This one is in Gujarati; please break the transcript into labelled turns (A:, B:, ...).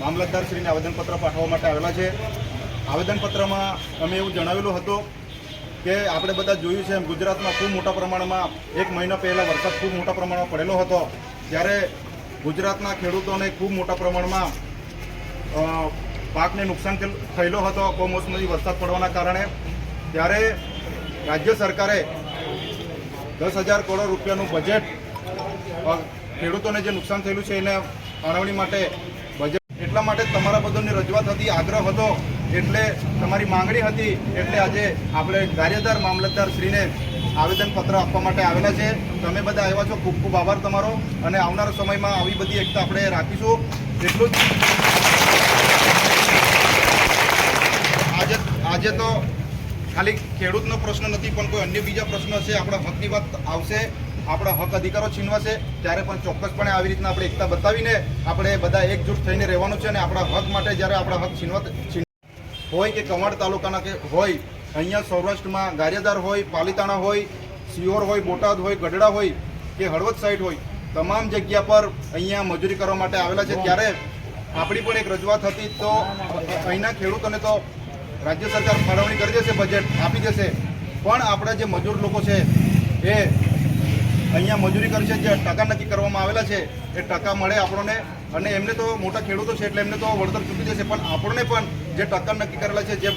A: મામલતદારશ્રીને આવેદનપત્ર પાઠવવા માટે આવેલા છે. આવેદનપત્રમાં અમે એવું જણાવેલું હતું કે આપણે બધા જોયું છે ગુજરાતમાં ખૂબ મોટા પ્રમાણમાં એક મહિના પહેલાં વરસાદ ખૂબ મોટા પ્રમાણમાં પડેલો હતો. ત્યારે ગુજરાતના ખેડૂતોને ખૂબ મોટા પ્રમાણમાં પાકને નુકસાન થયેલ- હતો, કમોસમી વરસાદ પડવાના કારણે. ત્યારે રાજ્ય સરકારે દસ હજાર કરોડ રૂપિયાનું બજેટ ખેડૂતોને જે નુકસાન થયેલું છે એને ફાળવણી માટે એટલા માટે તમારા બધાની રજૂઆત હતી, આગ્રહ હતો. એટલે તમારી માંગણી હતી. એટલે આજે આપણે કાર્યદાર મામલતદાર શ્રીને આવેદનપત્ર આપવા માટે આવેલા છે. તમે બધા આવ્યા છો. ખૂબ ખૂબ આભાર તમારો. અને આવનારા સમયમાં આવી બધી એકતા આપણે રાખીશું. એટલું જ. આજે આજે તો ખાલી ખેડૂતનો પ્રશ્ન નથી, પણ કોઈ અન્ય બીજા પ્રશ્ન છે. આપણા હકની વાત આવશે. આપણા હક અધિકારો છીનવાશે, ત્યારે પણ ચોક્કસપણે આવી રીતના આપણે એકતા બતાવીને આપણે બધા એકજૂટ થઈને રહેવાનું છે અને આપણા હક માટે જ્યારે આપણા હક છીનવા છીન હોય કે કવાડ તાલુકાના કે હોય, અહીંયા સૌરાષ્ટ્રમાં ગારિયાદાર હોય, પાલીતાણા હોય સિહોર હોય, બોટાદ હોય, ગઢડા હોય કે હળવદ સાઈડ હોય, તમામ જગ્યા પર અહીંયા મજૂરી કરવા માટે આવેલા છે. ત્યારે આપણી પણ એક રજૂઆત હતી તો અહીંના ખેડૂતોને તો રાજ્ય સરકાર ફાળવણી કરી દેશે, બજેટ આપી દેશે. પણ આપણા જે મજૂર લોકો છે એ અહીંયા મજૂરી કરશે જે ટકા નક્કી કરવામાં આવેલા છે, એ ટકા મળે આપણને. અને એમને તો મોટા ખેડૂતો છે, એટલે એમને તો વળતર ચૂકી જશે પણ આપણને પણ જે ટકા નક્કી કરેલા છે, જે